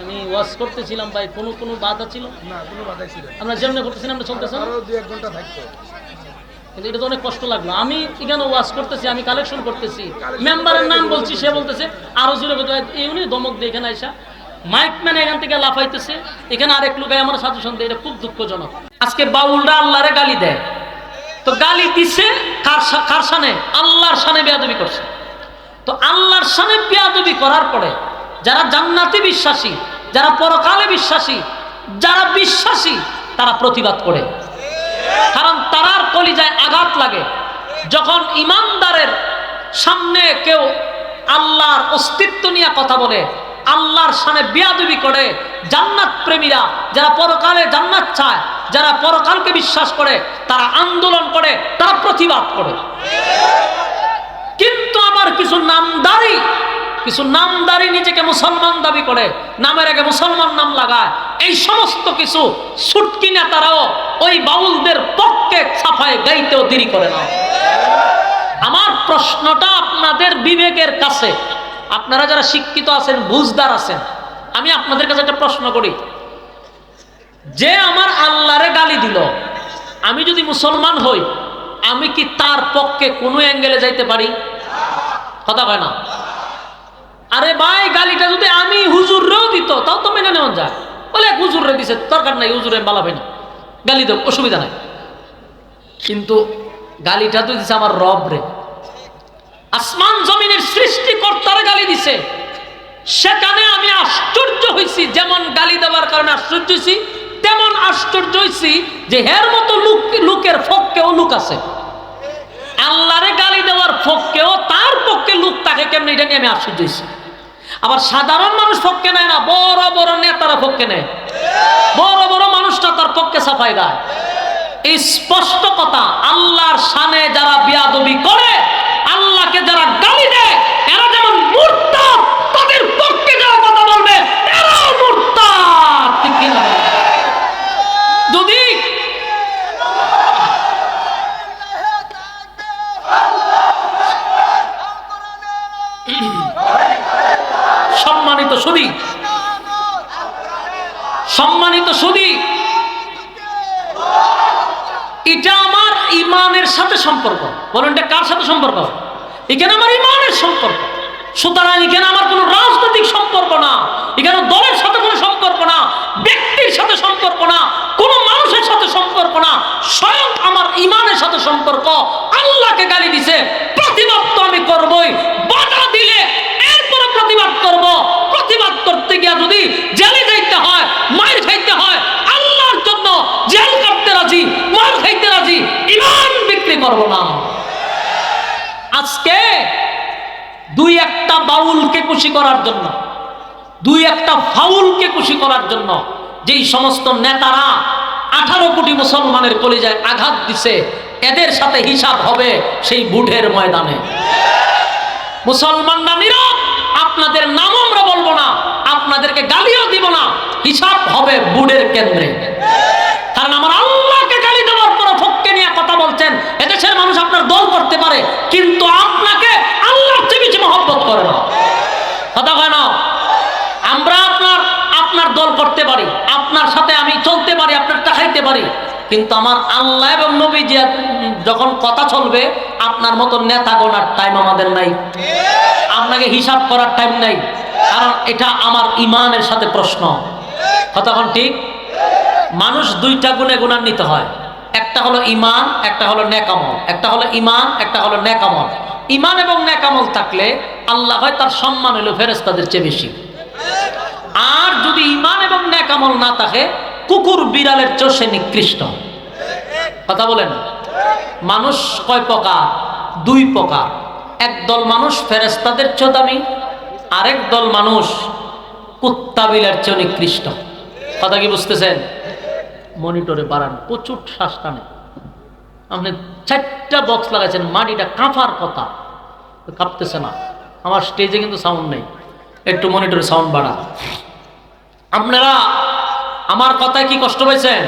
আমি ওয়াশ করতেছিলাম ভাই কোনো কোনো বাধা ছিল? না কোনো বাধাই ছিল আমরা যেমনি করতেছিলাম আমরা চলতেছিলাম আরও দু এক ঘণ্টা থাকতো। কিন্তু এটা তো অনেক কষ্ট লাগল। আমি এখানে ওয়াশ করতেছি আমি কালেকশন করতেছি। মেম্বারের নাম বলছি সে বলতেছে আরও জোরে এই উনি দমক দিয়ে এখানে আইসা মাইক ম্যান এখান থেকে লাফাইতেছে। এখানে আরেক লোক আমার সাজেশন দেয় এটা খুব দুঃখজনক। আজকে বাউলরা আল্লাহরে গালি দেয়। তো গালি দিছে কার কার সানে? আল্লাহর সানে বেয়াদবি করছে। তো আল্লাহর সানে বেয়াদবি করার পরে যারা জান্নাতে বিশ্বাসী, যারা পরকালে বিশ্বাসী, যারা বিশ্বাসী, তারা প্রতিবাদ করে। কারণ তারার কলিজায় আঘাত লাগে। যখন ইমানদারের সামনে কেউ আল্লাহর অস্তিত্ব নিয়ে কথা বলে, আল্লাহর সামনে বিয়াদবি করে, জান্নাত প্রেমীরা যারা পরকালে জান্নাত চায়, যারা পরকালকে বিশ্বাস করে, তারা আন্দোলন করে, তারা প্রতিবাদ করে। কিন্তু আমার কিছু নামদারি কিছু নামদারি নিজেকে মুসলমান দাবি করে, নামের আগে মুসলমান নাম লাগায়। এই সমস্ত কিছু সুটকি নেতারাও ওই বাউলদের পক্ষে ছাপায়, গাইতেও দেরি করে না। আমার প্রশ্নটা আপনাদের বিবেকের কাছে। আপনারা যারা শিক্ষিত আছেন, বুঝদার আছেন, আমি আপনাদের কাছে একটা প্রশ্ন করি। যে আমার আল্লাহরে গালি দিল, আমি যদি মুসলমান হই, আমি কি তার পক্ষে কোনো অ্যাঙ্গেলে যাইতে পারি? কথা হয় না। আরে ভাই, গালিটা যদি আমি হুজুররেও দিত, তাও তো মেনে নেওয়া যায়। বলে এক হুজুররে দিছে, দরকার নাই হুজুরে বালাবে না। গালি দেব, অসুবিধা নাই। কিন্তু গালিটা তো দিছে আমার রব রে। আসমান জমিনের সৃষ্টিকর্তারে গালি দিছে। সেখানে আমি আশ্চর্য হয়েছি যেমন গালি দেওয়ার কারণে আশ্চর্য হয়েছি তেমন আশ্চর্য হয়েছি যে হের মতো লোক, লোকের ফককেও লোক আছে। আল্লাহরে গালি দেওয়ার পক্ষেও, তার পক্ষে লোক তাকে কেমন, এটা নিয়ে আমি আশ্চর্য হয়েছি আবার সাধারণ মানুষ পক্ষে নেয় না, বড় বড় নেতারা পক্ষে নেয়। বড় বড় মানুষটা তার পক্ষে সাফাই দেয়। এই স্পষ্ট কথা, আল্লাহর সানে যারা বিয়াদবি করে, আল্লাহকে যারা গালি দেয় সম্মানিত সুদী, এটা আমার ইমানের সাথে সম্পর্ক। বলেন, এটা কার সাথে সম্পর্ক? এখানে আমার ইমানের সম্পর্ক। সুতরাং এখানে আমার কোনো রাজনৈতিক সম্পর্ক না। এখানে দলের সাথে কোনো সম্পর্ক না। ব্যক্তির সাথে সম্পর্ক না। কোনো মানুষের সাথে সম্পর্ক না। স্বয়ং আমার ইমানের সাথে সম্পর্ক। আল্লাহকে গালি দিছে, প্রতিবাদ আমি করবই বাধা দিলে এরপরে প্রতিবাদ করব প্রতিবাদ করতে গিয়া যদি জেলে যাইতে হয় মায়ের খাইতে হয় আল্লাহর জন্য জেল কাটতে রাজি মার খাইতে রাজি ইমান করব না। আজকে দুই একটা বাউলকে খুশি করার জন্য, দুই একটা ফাউলকে খুশি করার জন্য যেই সমস্ত নেতারা আঠারো কোটি মুসলমানের কলিজায় আঘাত দিছে, এদের সাথে হিসাব হবে সেই বুঢের ময়দানে। মুসলমানরা নীরব, আপনাদের নাম আমরা বলব না, আপনাদেরকে গালিও দিব না, হিসাব হবে বুড়ের কেন্দ্রে কারণ আমার আল্লাহকে গালি দেওয়ার পর ফককে নিয়ে কথা বলছেন এদেশের মানুষ আপনার দল করতে পারে, কিন্তু আপনাকে আল্লাহর চেয়ে বেশি মহব্বত করে না। কথা হয় না? আমরা আপনার আপনার দল করতে পারি, আপনার সাথে আমি চলতে পারি, আপনার খাইতে পারি, কিন্তু আমার আল্লাহ এবং নবী যে যখন কথা চলবে, আপনার মতো নেতা গোনার টাইম আমাদের নাই। আপনাকে হিসাব করার টাইম নাই, কারণ এটা আমার ইমানের সাথে প্রশ্ন। কতক্ষণ ঠিক? মানুষ দুইটা গুণে গুণান্বিত হয়। একটা হলো ইমান একটা হলো নেকামল একটা হলো ইমান একটা হলো নেকামল ইমান এবং নেকামল থাকলে আল্লাহ হয় তার সম্মান হলো ফেরেস্তাদের চেয়ে বেশি। আর যদি ইমান এবং নেকামল না থাকে, কুকুর বিড়ালের সে নিকৃষ্ট। কথা বলেন? মানুষ কয় প্রকার? দুই প্রকার। একদল মানুষ ফেরেস্তাদের চেয়ে দামি, আরেক দল মানুষ কুত্তা বিলের চেয়ে নিকৃষ্ট। কথা কি বুঝতেছেন? মনিটরে বাড়ান, প্রচুর শ্বাস টানে। আপনি চারটা বক্স লাগাইছেন, মাটিটা কাঁপার কথা। কাঁপতেছে না। আমার স্টেজে কিন্তু সাউন্ড নেই। একটু মনিটরে সাউন্ড বাড়া আপনারা আমার কথায় কি কষ্ট পাইছেন?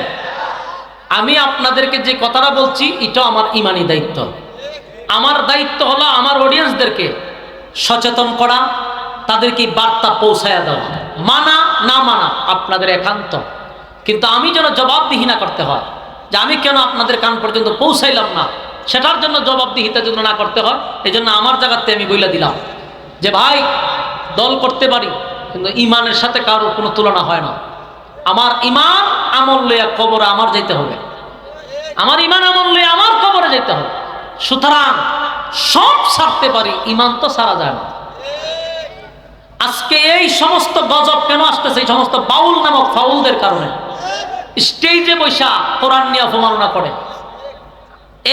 আমি আপনাদেরকে যে কথাটা বলছি, এটা আমার ইমানি দায়িত্ব। আমার দায়িত্ব হলো আমার অডিয়েন্সদেরকে সচেতন করা, তাদেরকে বার্তা পৌঁছায়া দেওয়া। মানা, না মানা, আপনাদের একান্ত। কিন্তু আমি যেন জবাবদিহি না করতে হয়, যে আমি কেন আপনাদের কান পর্যন্ত পৌঁছাইলাম না, সেটার জন্য জবাবদিহিতা যেন না করতে হয় এই জন্য আমার জায়গাতে আমি বইলা দিলাম, যে ভাই, দল করতে পারি, কিন্তু ইমানের সাথে কারোর কোনো তুলনা হয় না। আমার ইমান আমল লইয়া কবরে আমার যেতে হবে। আমার ইমান আমল লইয়া আমার কবরে যেতে হবে। সুতরাং সব ছাড়তে পারি, ইমান তো সারা যায় না। আজকে এই সমস্ত গজব কেন আসতেছে? এই সমস্ত বাউল নামক ফাউলদের কারণে। স্টেজে বৈশা কোরআন নিয়ে অপমাননা করে।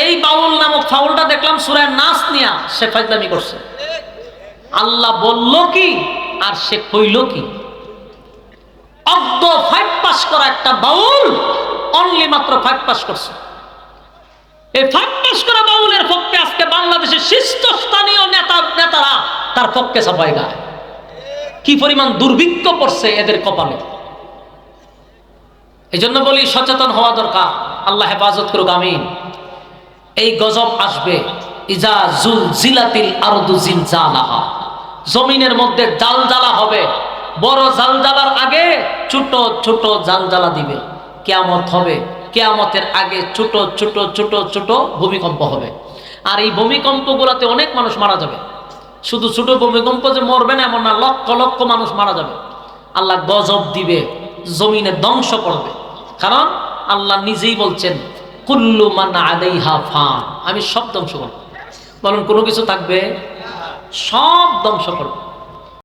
এই বাউল নামক ফাউলটা দেখলাম সুরায় নাচ নিয়া সে ফাইজলামি করছে। আল্লাহ বলল কি আর সে কইল কি? অজ্ঞ ফাইভ পাস করা একটা বাউল অনলি মাত্র ফাইভ পাস করছে। এই ফাইভ পাস করা বাউলের পক্ষে আজকে বাংলাদেশের শীর্ষস্থানীয় নেতা, নেতারা তার পক্ষে সবাই গায়। কি পরিমাণ দুর্ভিক্ষ পড়ছে এদের কপালে। এই জন্য বলি সচেতন হওয়া দরকার। আল্লাহ হেফাজত করুক, আমিন। এই গজব আসবে। ইজা জুল জিলাতিল আরদু জিলজালাহা জমিনের মধ্যে জাল জালজালা হবে। বড় জাল জালজালার আগে ছোট ছোট জালজালা দিবে। কেয়ামত হবে। কেয়ামতের আগে ছোট ছোট ছোট ছোট ভূমিকম্প হবে। আর এই ভূমিকম্পগুলোতে অনেক মানুষ মারা যাবে। শুধু ছোট ভূমিকম্প যে মরবে না, এমন না, লক্ষ লক্ষ মানুষ মারা যাবে। আল্লাহ গজব দিবে। জমিনে ধ্বংস করবে। কারণ আল্লাহ নিজেই বলছেন, কুল্লু মান আলাইহা ফান। আমি সব ধ্বংস করব। বলুন, কোনো কিছু থাকবে? সব ধ্বংস করব।